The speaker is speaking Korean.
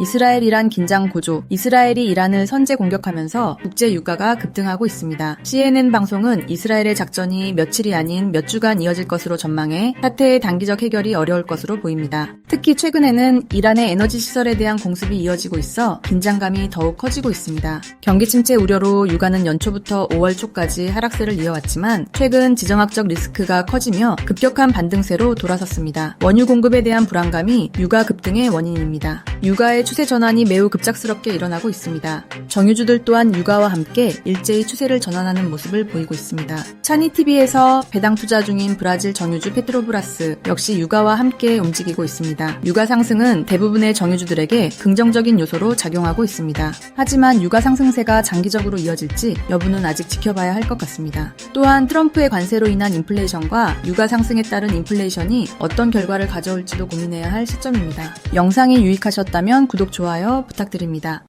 이스라엘-이란 긴장 고조. 이스라엘이 이란을 선제 공격하면서 국제 유가가 급등하고 있습니다. CNN 방송은 이스라엘의 작전이 며칠이 아닌 몇 주간 이어질 것으로 전망해 사태의 단기적 해결이 어려울 것으로 보입니다. 특히 최근에는 이란의 에너지 시설에 대한 공습이 이어지고 있어 긴장감이 더욱 커지고 있습니다. 경기 침체 우려로 유가는 연초부터 5월 초까지 하락세를 이어왔지만 최근 지정학적 리스크가 커지며 급격한 반등세로 돌아섰습니다. 원유 공급에 대한 불안감이 유가 급등의 원인입니다. 유가의 추세 전환이 매우 급작스럽게 일어나고 있습니다. 정유주들 또한 유가와 함께 일제히 추세를 전환하는 모습을 보이고 있습니다. 차니TV에서 배당 투자 중인 브라질 정유주 페트로브라스 역시 유가와 함께 움직이고 있습니다. 유가 상승은 대부분의 정유주들에게 긍정적인 요소로 작용하고 있습니다. 하지만 유가 상승세가 장기적으로 이어질지 여부는 아직 지켜봐야 할 것 같습니다. 또한 트럼프의 관세로 인한 인플레이션과 유가 상승에 따른 인플레이션이 어떤 결과를 가져올지도 고민해야 할 시점입니다. 영상이 유익하 셨다면 구독, 좋아요 부탁드립니다.